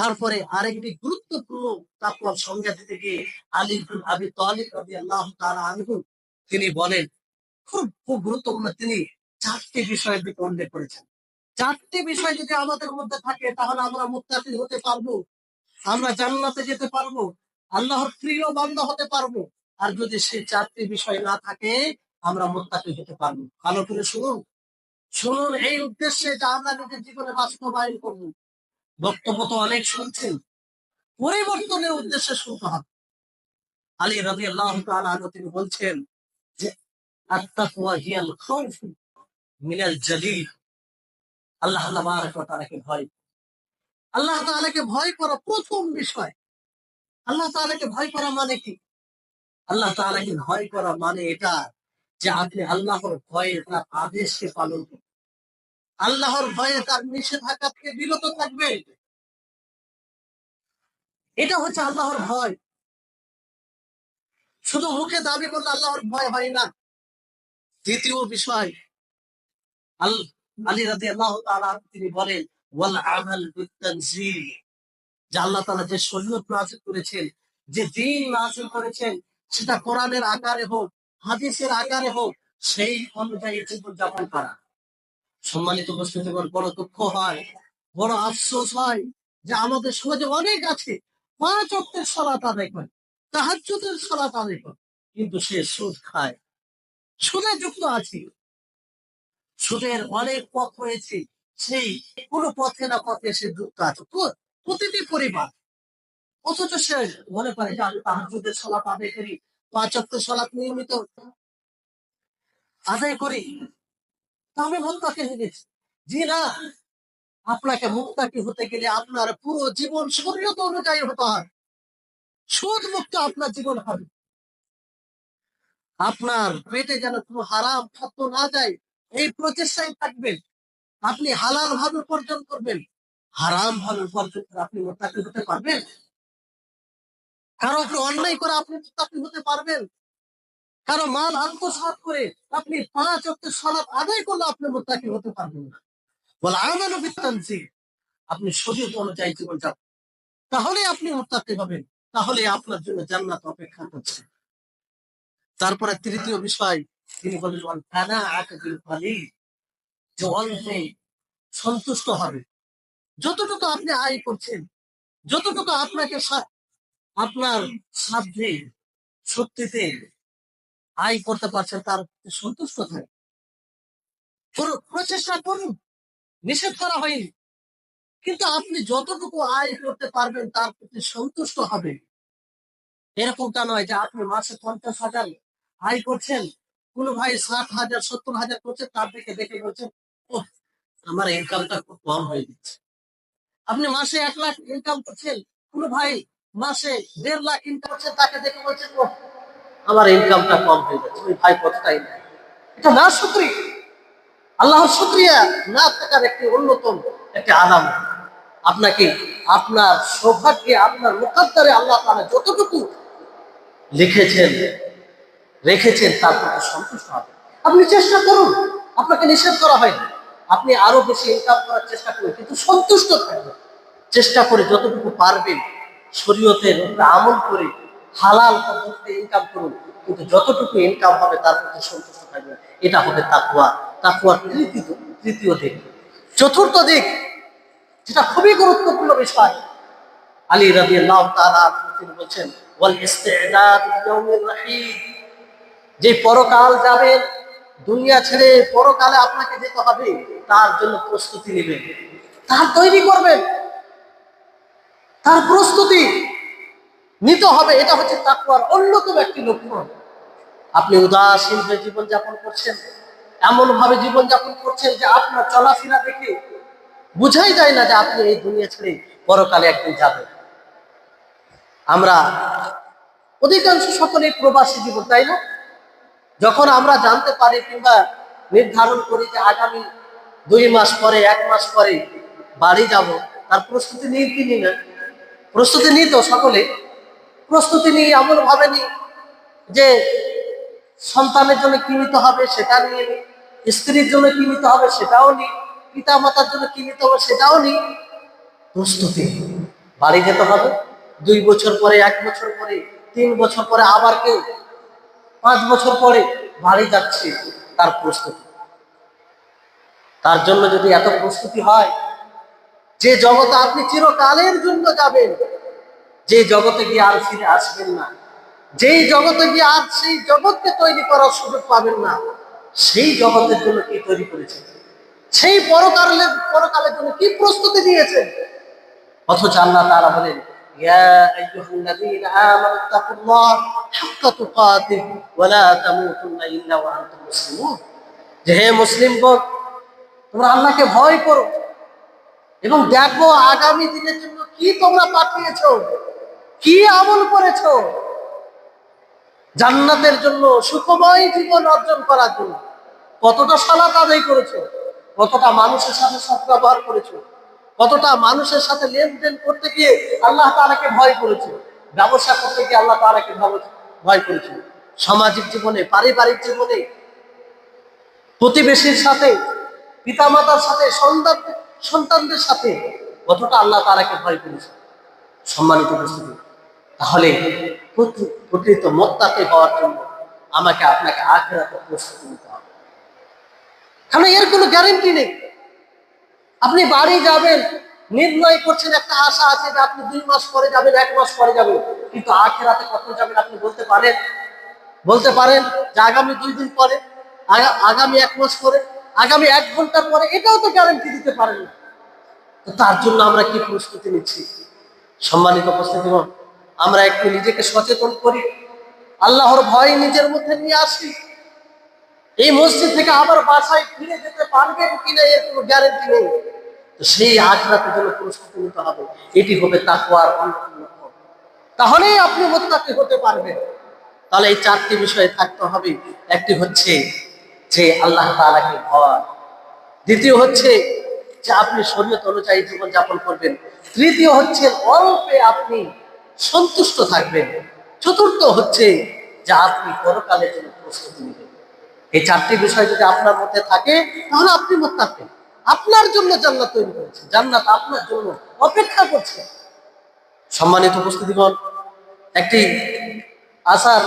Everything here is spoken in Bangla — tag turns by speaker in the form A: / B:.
A: তারপরে আরেকটি গুরুত্বপূর্ণ তাকওয়ার সংজ্ঞা দিতে গিয়ে আলী ইবনে আবি তালিব রাদিয়াল্লাহু তাআলা আনহু, তিনি বলেন, খুব খুব গুরুত্বপূর্ণ তিনি চারটি বিষয়ের দিকে উল্লেখ করেছেন। চারটি বিষয় যদি আমাদের মধ্যে থাকে, তাহলে আমরা মুত্তাকি হতে পারব, আমরা জান্নাতে যেতে পারব, আল্লাহর প্রিয় বান্দা হতে পারব। আর যদি সেই চারটি বিষয় না থাকে, আমরা মুত্তাকি হতে পারব ভালো করে শুনুন। শুনুন, এই উদ্দেশ্যে যে আমরা নিজের জীবনে বাস্তবায়ন করব। বক্তব্য তো অনেক শুনছেন। পরিবর্তনের উদ্দেশ্যে শুনতে হবে। আলী রাজি আল্লাহ তিনি বলছেন যে ভয় আল্লাহ ভয় করা প্রথম বিষয়। আল্লাহ ভয় করা মানে কি? আল্লাহ ভয় করা মানে এটা যে আপনি আল্লাহর ভয়ে তার আদেশকে পালন করবেন আল্লাহর ভয়ে তার নিষেধাজ্ঞা থেকে বিরত থাকবে। এটা হচ্ছে আল্লাহর ভয়। শুধু মুখে দাবি করলে আল্লাহর ভয় হয় না। দ্বিতীয় বিষয়, আল রাদি আল্লাহ তিনি বলেন যে আল্লাহ তাআলা যে করেছেন, যে দিন করেছেন, সেটা কোরআনের আকারে হোক, হাদিসের আকারে হোক, সেই অনুযায়ী জীবন যাপন করা। সম্মানিত উপস্থিতিগণ বড় দুঃখ হয়, বড় আফসোস হয় যে আমাদের সমাজে অনেক আছে। পাঁচ অক্টের সলাত আদায় করে, তাহাজ্জুদের সলাত আদায় করে, কিন্তু সে সুদ খায়। সুদে যুক্ত আছে। সুদের অনেক পথ রয়েছে, সেই কোনো পথে না পথে সে যুক্ত আছে। প্র- প্রতিটি পরিবার, অথচ সে মনে করে যে আমি তাহাজ্জুদের সলাত আদায় করি, পাঁচ অক্টের সলাত নিয়মিত আদায় করি। আমি মুক্তাকে হেরেছি জি না আপনাকে মুক্তাকি হতে গেলে আপনার পুরো জীবন শরীয়ত অনুযায়ী হতে হয়। সুদ মুক্ত আপনার জীবন হবে। আপনার পেটে যেন কোনো হারাম খাদ্য না যায়, এই প্রচেষ্টায় থাকবেন। আপনি হালাল ভাবে উপার্জন করবেন। হারাম ভাবে উপার্জন করে আপনি মোত্তাকি হতে পারবেন। কারও অন্যায় করে আপনি মোত্তাকি হতে পারবেন। কারও মাল আত্মসাৎ করে আপনি পাঁচ অক্ট সলাপ আদায় করলে আপনি মোত্তাকি হতে পারবেন না। বলে আমানও বিত্তানসি আপনি শরীর অনুযায়ী জীবন যাপন তাহলে আপনি মোত্তাকি হবেন। তাহলে আপনার জন্য জান্নাত অপেক্ষা করছে। তারপরে তৃতীয় বিষয়, তিনি বলেন কানাআতু বিল কালিল যে অল্পে সন্তুষ্ট হবে। যতটুকু আপনি আয় করছেন, যতটুকু আপনাকে আপনার সাধ্যে, শক্তিতে আয় করতে পারছেন তার সন্তুষ্ট থাকে। করুন, প্রচেষ্টা করুন নিষেধ করা হয়নি। কিন্তু আপনি যতটুকু আয় করতে পারবেন তার প্রতি সন্তুষ্ট হবে এরকমটা নয় যে আপনি মাসে পঞ্চাশ হাজার আয় করছেন কোন ভাই ষাট হাজার সত্তর হাজার করছে তার দিকে দেখে বলছেন ও আমার ইনকামটা খুব কম হয়ে যাচ্ছে আপনি মাসে এক লাখ ইনকাম করছেন কোন ভাই মাসে দেড় লাখ ইনকাম করছেন তাকে দেখে বলছেন ও আমার ইনকামটা কম হয়ে যাচ্ছে। ওই ভাই কতটা ইনকাম এটা না শুক্রিয়া আল্লাহর শুক্রিয়া না থাকার একটি অন্যতম একটি আলাম। আপনাকে আপনার সৌভাগ্যে, আপনার মুখাদ্দারে আল্লাহ তাআলা যতটুকু লিখেছেন, রেখেছেন তার প্রতি সন্তুষ্ট হবে। আপনি চেষ্টা করুন। আপনাকে নিষেধ করা হয়নি। আপনি আরও বেশি ইনকাম করার চেষ্টা করুন। কিন্তু সন্তুষ্ট থাকবেন চেষ্টা করে যতটুকু পারবেন, শরীয়তের আমল করে হালাল পদ্ধতিতে ইনকাম করুন, কিন্তু যতটুকু ইনকাম হবে তার প্রতি সন্তুষ্ট থাকবেন এটা হবে তাকুয়া তাকুয়ার তৃতীয় তৃতীয় দিক। চতুর্থ দিক, যেটা খুবই গুরুত্বপূর্ণ বিষয়, আলী আল্লাহ তিনি বলছেন যে পরকাল যাবেন দুনিয়া ছেড়ে পরকালে আপনাকে যেতে হবে, তার জন্য প্রস্তুতি নেবেন। তার তৈরি করবেন। তার প্রস্তুতি নিতে হবে, এটা হচ্ছে তাকুয়ার অন্যতম একটি লক্ষণ। আপনি উদাসীন হয়ে জীবনযাপন করছেন এমন ভাবে জীবনযাপন করছেন যে আপনার চলাফেরা দেখে বুঝাই যায় না যে আপনি এই দুনিয়া ছেড়ে পরকালে একদিন যাবেন। আমরা অধিকাংশ সকলে প্রবাসী জীবন, তাই না? যখন আমরা জানতে পারি কিংবা নির্ধারণ করি যে আগামী দুই মাস পরে, এক মাস পরে বাড়ি যাব, তার প্রস্তুতি কি নিই না? প্রস্তুতি নিত সকলে। প্রস্তুতি নিই এমন ভাবে নিই যে সন্তানের জন্য কি নিতে হবে, সেটা নিয়ে নিই স্ত্রীর জন্য কি নিতে হবে, সেটাও নিই পিতা মাতার জন্য কি নিতে হবে, সেটাও নিই প্রস্তুতি। বাড়ি যেতে হবে। দুই বছর পরে, এক বছর পরে, তিন বছর পরে আবার কেউ, পাঁচ বছর পরে বাড়ি যাচ্ছে তার প্রস্তুতি। তার জন্য যদি এত প্রস্তুতি হয়, যে জগতে আপনি চিরকালের জন্য যাবেন যে জগতে গিয়ে আর ফিরে আসবেন না। যেই জগতে গিয়ে আর সেই জগৎকে তৈরি করার সুযোগ পাবেন না, সেই জগতের জন্য কি তৈরি করেছেন? সেই পরকালের পরকালের জন্য কি প্রস্তুতি দিয়েছেন অথচ আল্লাহ তারা বলেন মুসলিমগণ তোমরা আল্লাহকে ভয় করো এবং দেখো আগামী দিনের জন্য কি তোমরা পাঠিয়েছো। কি আমল করেছ? জান্নাতের জন্য সুখময় জীবন অর্জন করার জন্য কতটা সালাত আদায় করেছ? কতটা মানুষের সাথে সদ্ব্যবহার করেছ? কতটা মানুষের সাথে লেনদেন করতে গিয়ে আল্লাহ তাআলাকে ভয় করেছ? ব্যবসা করতে গিয়ে আল্লাহ তাআলাকে ভয়- করেছ? সামাজিক জীবনে, পারিবারিক জীবনে, প্রতিবেশীর সাথে, পিতামাতার সাথে, সন্তান, সন্তানদের সাথে কতটা আল্লাহ তাআলাকে ভয় করেছে? সম্মানিত উপস্থিতি। তাহলে প্রকৃ- প্রকৃত মোত্তাকে হওয়ার জন্য আমাকে আপনাকে আখেরাতে প্রস্তুতি নিতে হবে। কারণ এর কোনো গ্যারেন্টি নেই? আপনি বাড়ি যাবেন, নির্ণয় করছেন একটা আশা আছে যে আপনি দুই মাস পরে যাবেন, এক মাস পরে যাবেন, কিন্তু আখেরাতে কখন যাবেন আপনি বলতে পারেন? বলতে পারেন যে আগামী দুই দিন পরে আগামী এক মাস পরে, আগামী এক ঘণ্টার পরে, এটাও তো গ্যারান্টি দিতে পারেন না। তো তার জন্য আমরা কি প্রস্তুতি নিচ্ছি? সম্মানিত প্রস্তুতি উপস্থিতিগণ আমরা একটু নিজেকে সচেতন করি। আল্লাহর ভয় নিজের মধ্যে নিয়ে আসি। এই মসজিদ থেকে আবার বাসায় ফিরে যেতে পারবেন কিনা এর কোনো গ্যারেন্টি নেই। তো সেই আখরাতের জন্য প্রস্তুতি নিতে হবে। এটি হবে তাকুয়ার অন্যতম। তাহলেই আপনি মোত্তাকি হতে পারবেন। তাহলে এই চারটি বিষয়ে থাকতে হবে। একটি হচ্ছে যে আল্লাহ তাআলাকে ভয়। দ্বিতীয় হচ্ছে যে আপনি শরীয়ত অনুযায়ী জীবনযাপন করবেন। তৃতীয় হচ্ছে অল্পে আপনি সন্তুষ্ট থাকবেন। চতুর্থ হচ্ছে যে আপনি পরকালের জন্য প্রস্তুতি নেবেন এই চারটি বিষয় যদি আপনার মধ্যে থাকে, তাহলে আপনি মোত্তাকি আপনার জন্য জান্নাত তৈরি করেছে। জান্নাত আপনার জন্য অপেক্ষা করছে। সম্মানিত উপস্থিতিগণ, একটি আশার